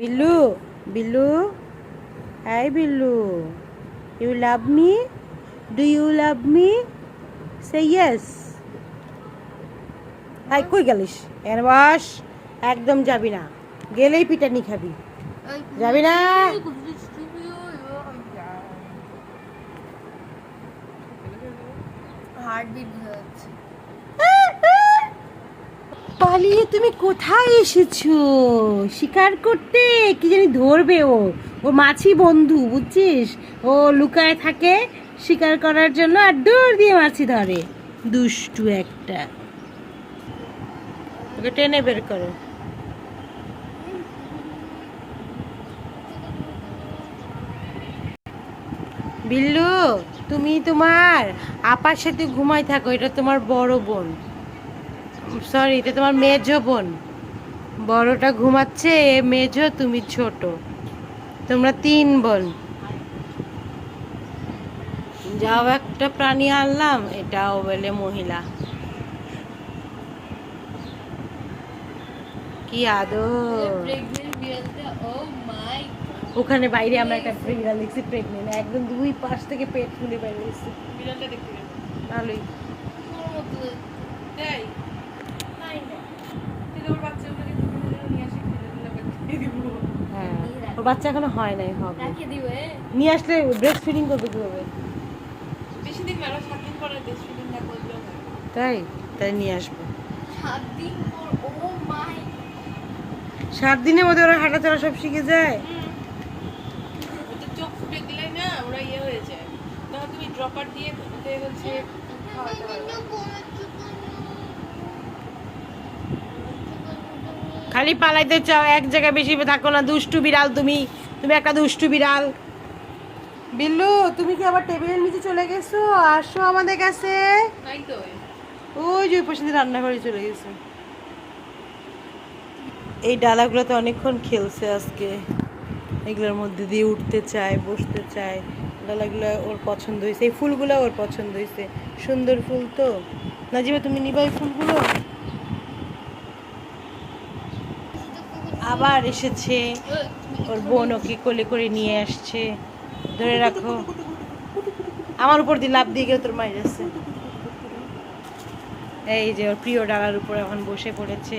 Billu Billu. Hi Billu you love me do you love me say yes hi, কই গেলিস? এর বস, একদম যাবি না। গেলেই পিটানি খাবি। যাবি না? হার্টবিট হচ্ছে পালিয়ে তুমি কোথায় এসেছ? শিকার করতে? কি জানি ধরবে ও। ও মাছি বন্ধু, বুঝছিস? ও লুকায় থাকে শিকার করার জন্য আর দৌড় দিয়ে মাছি ধরে। দুষ্টু একটা। ওকে টেনে বের করো। বিল্লু, তুমি তোমার আপার সাথে ঘুমাই থাকো, এটা তোমার বড় বোন। সরি এটা তোমার মেজ বোন। বড়টা ঘুমাচ্ছে এ মেজ তুমি ছোট। তোমরা তিন বোন। যাও একটা প্রাণী আনলাম এটাও বলে মহিলা। কি আদর। ওখানে বাইরে আমরা একটা বিড়াল দেখছি প্রেগনেন্ট একদম দুই পাশ থেকে পেট ফুলে বেরিয়েছে। বিড়ালটা দেখতে ভালোই মতো তাই নাই না তাহলে ওর বাচ্চাগুলোকে তুমি নিয়ে আসি খেলে দিলে বাচ্চা দিব হ্যাঁ ওর বাচ্চা এখনও হয় নাই হবে। নিয়ে আসলে ব্রেস্ট ফিডিং করবে কীভাবে? বেশি দিন আরও সাত দিন পরে দেশ ফিলিং না করলেও তাই? তাই নিয়ে আসব। সাত দিন পর ও মাই। সাত দিনের মধ্যে ওরা হাঁটা চলা সব শিখে যায়? ওদের চোখ ফুটে দিলে না ওরা ইয়ে হয়ে যায়। তখন তুমি ড্রপার দিয়ে হচ্ছে খাওয়াতে পারবে খালি পালাইতে চাও এক জায়গায় বেশি থাকো না দুষ্টু বিড়াল তুমি। তুমি একটা দুষ্টু বিড়াল। বিল্লু তুমি কি আবার টেবিলের নিচে চলে গেছো? আসো আমাদের কাছে। ওই যে দিয়ে রান্নাঘরে চলে গেছে। এই ডালাগুলোতে অনেকক্ষণ খেলছে আজকে। এগুলোর মধ্যে দিয়ে উঠতে চায় বসতে চায়। ডালাগুলো ওর পছন্দ হয়েছে এই ফুলগুলো ওর পছন্দ হয়েছে। সুন্দর ফুল তো। নাজিবা তুমি নিবা এই ফুলগুলো? আবার এসেছে। ওর বোন ওকে কোলে করে নিয়ে আসছে। ধরে রাখো। আমার উপর দিয়ে লাভ দিয়ে গেলে তোর মায়ের আছে। এই যে ওর প্রিয় ডালার উপরে এখন বসে পড়েছে।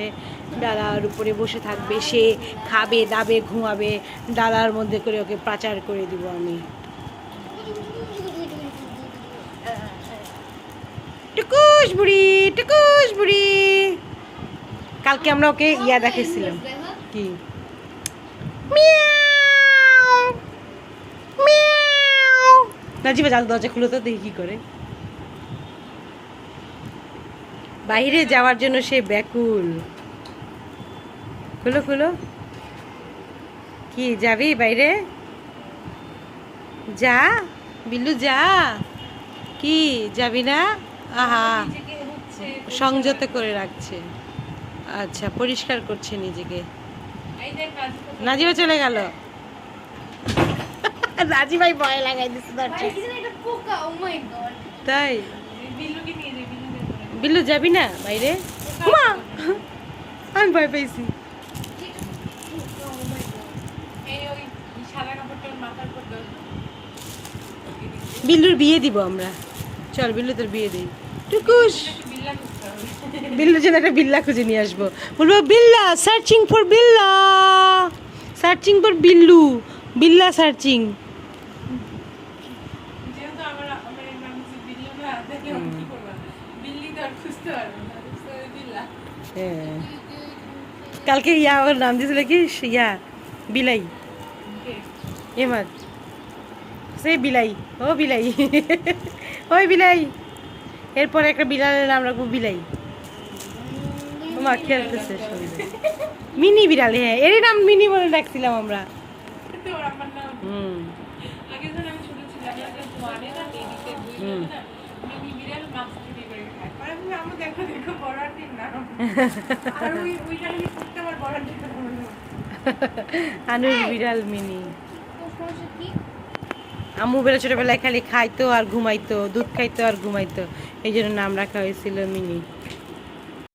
ডালার উপরে বসে থাকবে। সে খাবে, দাবে, ঘুমাবে। ডালার মধ্যে করে ওকে পাচার করে দিব আমি। টুকুস বুড়ি টুকুস বুড়ি। কালকে আমরা ওকে ইয়া দেখেছিলাম কি? নাজিবা জাল দরজা খুলে তো দেখি কি করে। বাইরে যাওয়ার জন্য সে ব্যাকুল। খুলো খুলো। কি যাবি বাইরে? যা বিল্লু যা। কি যাবি না? আহা। সংযত করে রাখছে। আচ্ছা পরিষ্কার করছে নিজেকে। নাজিবা চলে গেল। রাজি ভাই ভয় লাগাই দিচ্ছে তাই? বিল্লু যাবি না বাইরে? মা! আমি ভয় পেয়েছি। বিল্লুর বিয়ে দিব আমরা। চল বিল্লু তোর বিয়ে দিই। টুকুস একটু বিল্লা করতে হবে বিল্লুর জন্য একটা বিল্লা খুঁজে নিয়ে আসব। বলব Billa searching for Billa. Searching for Billu. Billa searching হ্যাঁ। কালকে ইয়া ওর নাম দিয়েছিল কি? ইয়া বিলাই? এমাদ সে বিলাই। ও বিলাই। ওই বিলাই। এরপর একটা বিড়ালের নাম রাখব বিলাই। মা খেলতেছে সঙ্গে মিনি বিড়াল হ্যাঁ এরই নাম মিনি বলে ডাকছিলাম আমরা। হুম। আনুর বিড়াল মিনি। আম্মু বেলা ছোটবেলায় খালি খাইতো আর ঘুমাইতো দুধ খাইতো আর ঘুমাইতো। এই জন্য নাম রাখা হয়েছিল মিনি।